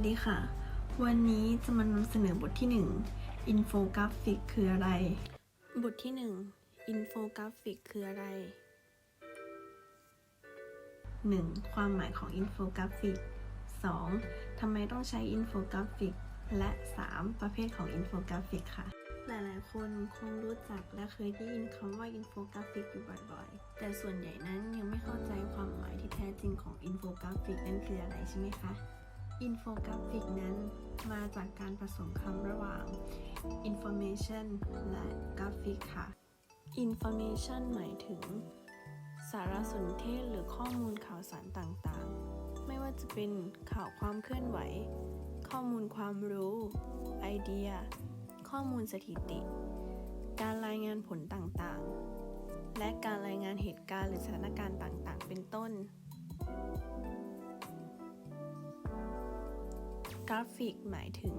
วัสดีค่ะ วันนี้จะมานำเสนอบทที่ 1 อินโฟกราฟิกคืออะไร บทที่ 1 อินโฟกราฟิกคืออะไร 1. ความหมายของอินโฟกราฟิก 2. ทำไมต้องใช้อินโฟกราฟิก และ 3. ประเภทของอินโฟกราฟิกค่ะ หลายๆ คนคงรู้จักและเคยได้ยินคำว่าอินโฟกราฟิกอยู่บ่อยๆ แต่ส่วนใหญ่นั้นยังไม่เข้าใจความหมายที่แท้จริงของอินโฟกราฟิกนั้นคืออะไรใช่ไหมคะ อินโฟกราฟิกนั้นมาจากการผสมคำระหว่าง information และกราฟิกค่ะ information หมายถึง สารสนเทศหรือข้อมูลข่าวสารต่างๆ ไม่ว่าจะเป็นข่าวความเคลื่อนไหว ข้อมูลความรู้ ไอเดีย ข้อมูลสถิติ การรายงานผลต่างๆ และการรายงานเหตุการณ์หรือสถานการณ์ต่างๆ เป็นต้น กราฟิกหมายถึง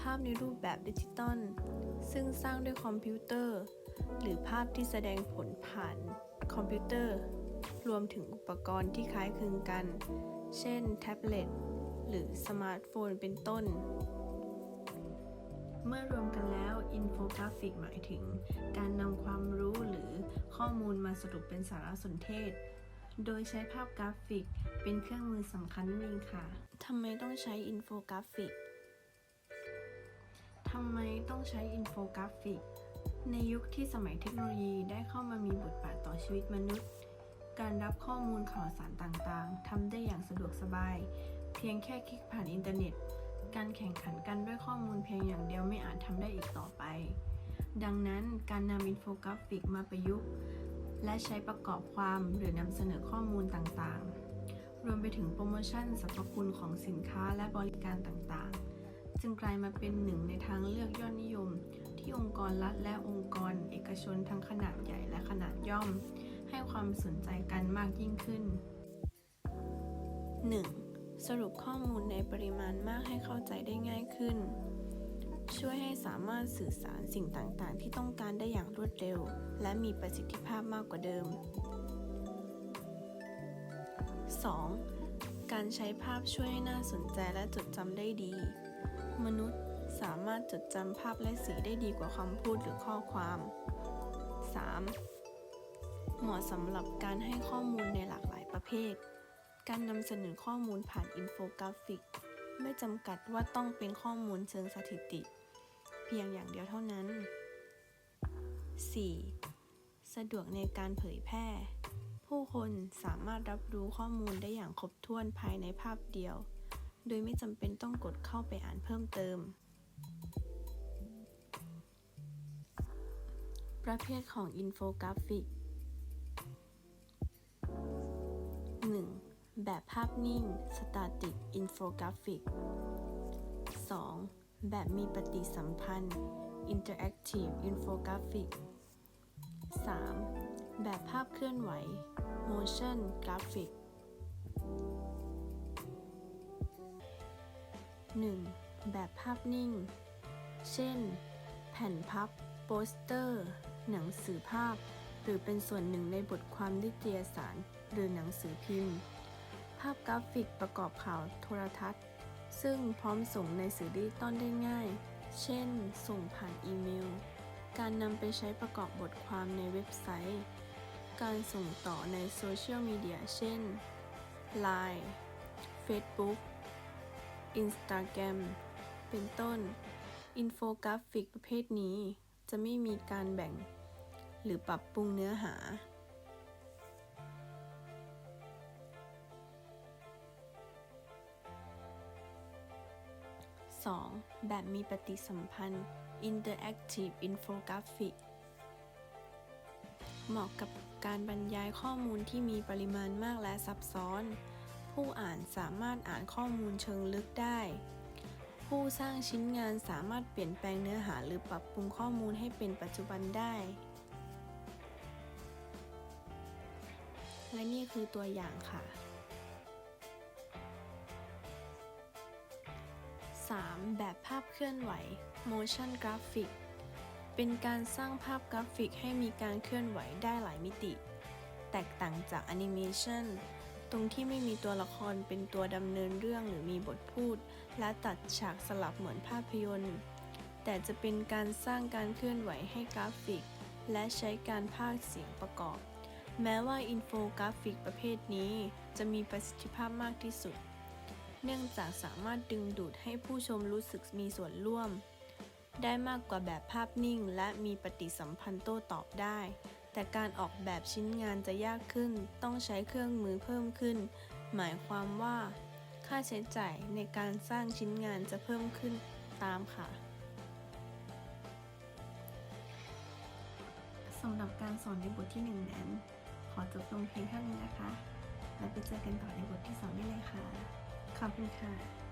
ภาพในรูปแบบดิจิตอลซึ่งสร้างด้วยคอมพิวเตอร์ หรือภาพที่แสดงผลผ่านคอมพิวเตอร์ รวมถึงอุปกรณ์ที่คล้ายคลึงกัน เช่น แท็บเล็ต หรือสมาร์ทโฟนเป็นต้น เมื่อรวมกันแล้ว อินโฟกราฟิกหมายถึง การนำความรู้หรือข้อมูลมาสรุปเป็นสารสนเทศ โดยใช้ภาพกราฟิก เป็นเครื่องมือสำคัญนั่นเองค่ะทำไมต้องใช้อินโฟกราฟิกทำไมต้องใช้อินโฟกราฟิก ในยุคที่สมัยเทคโนโลยีได้เข้ามามีบทบาทต่อชีวิตมนุษย์ การรับข้อมูลข่าวสารต่างๆทำได้อย่างสะดวกสบาย เพียงแค่คลิกผ่านอินเทอร์เน็ต การแข่งขันกันด้วยข้อมูลเพียงอย่างเดียวไม่อาจทำได้อีกต่อไป ดังนั้นการนำอินโฟกราฟิกมาประยุกต์ และใช้ประกอบความหรือนำเสนอข้อมูลต่างๆ รวมไปถึงโปรโมชั่นสรรพคุณของสินค้าและบริการต่างๆ จึงกลายมาเป็นหนึ่งในทางเลือกยอดนิยม ที่องค์กรรัฐและองค์กร เอกชนทั้งขนาดใหญ่และขนาดย่อม ให้ความสนใจกันมากยิ่งขึ้น 1. สรุปข้อมูลในปริมาณมากให้เข้าใจได้ง่ายขึ้น ช่วยให้สามารถสื่อสารสิ่งต่างๆ ที่ต้องการได้อย่างรวดเร็ว และมีประสิทธิภาพมากกว่าเดิม 2. การใช้ภาพช่วยให้น่าสนใจและจดจำได้ดี มนุษย์สามารถจดจำภาพและสีได้ดีกว่าคำพูดหรือข้อความ 3. เหมาะสำหรับการให้ข้อมูลในหลากหลายประเภท การนำเสนอข้อมูลผ่านอินโฟกราฟิก ไม่จำกัดว่าต้องเป็นข้อมูลเชิงสถิติ พียงอย่างเดียวเท่านั้น 4. สะดวกในการเผยแพร่ ผู้คนสามารถรับรู้ข้อมูลได้อย่างครบถ้วนภายในภาพเดียว โดยไม่จำเป็นต้องกดเข้าไปอ่านเพิ่มเติม ประเภทของอินโฟกราฟิก 1. แบบภาพนิ่ง Static Infographic 2. แบบมีปฏิสัมพันธ์ Interactive Infographic 3. แบบภาพเคลื่อนไหว Motion Graphic 1. แบบภาพนิ่ง เช่น แผ่นพับ โปสเตอร์ หนังสือภาพ หรือเป็นส่วนหนึ่งในบทความนิตยสาร หรือหนังสือพิมพ์ ภาพกราฟิกประกอบข่าวโทรทัศน์ ซึ่งพร้อมส่งในสื่อดิจิตอลได้ง่าย เช่น ส่งผ่านอีเมล การนำไปใช้ประกอบบทความในเว็บไซต์ การส่งต่อในโซเชียลมีเดีย เช่น Line Facebook Instagram เป็นต้น อินโฟกราฟิกประเภทนี้จะไม่มีการแบ่ง หรือปรับปรุงเนื้อหา 2. แบบมีปฏิสัมพันธ์ Interactive Infographic เหมาะกับการบรรยายข้อมูลที่มีปริมาณมากและซับซ้อน ผู้อ่านสามารถอ่านข้อมูลเชิงลึกได้ ผู้สร้างชิ้นงานสามารถเปลี่ยนแปลงเนื้อหาหรือปรับปรุงข้อมูลให้เป็นปัจจุบันได้ และนี่คือตัวอย่างค่ะ แบบภาพเคลื่อนไหว motion graphic เป็นการสร้างภาพกราฟิกให้มีการเคลื่อนไหวได้หลายมิติ แตกต่างจากแอนิเมชันตรงที่ไม่มีตัวละครเป็นตัวดำเนินเรื่องหรือมีบทพูด และตัดฉากสลับเหมือนภาพยนตร์ แต่จะเป็นการสร้างการเคลื่อนไหวให้กราฟิก และใช้การพากย์เสียงประกอบ แม้ว่าอินโฟกราฟิกประเภทนี้จะมีประสิทธิภาพมากที่สุด เนื่องจากสามารถดึงดูดให้ผู้ชมรู้สึกมีส่วนร่วม ได้มากกว่าแบบภาพนิ่ง และมีปฏิสัมพันธ์โต้ตอบได้ แต่การออกแบบชิ้นงานจะยากขึ้น ต้องใช้เครื่องมือเพิ่มขึ้น หมายความว่า ค่าใช้จ่ายในการสร้างชิ้นงานจะเพิ่มขึ้นตามค่ะสำหรับการสอนในบทที่1นั้น ขอจบลงเพียงเท่านี้นะคะ แล้วไปเจอกันต่อในบทที่ 2 ได้เลยค่ะ ขอบคุณค่ะ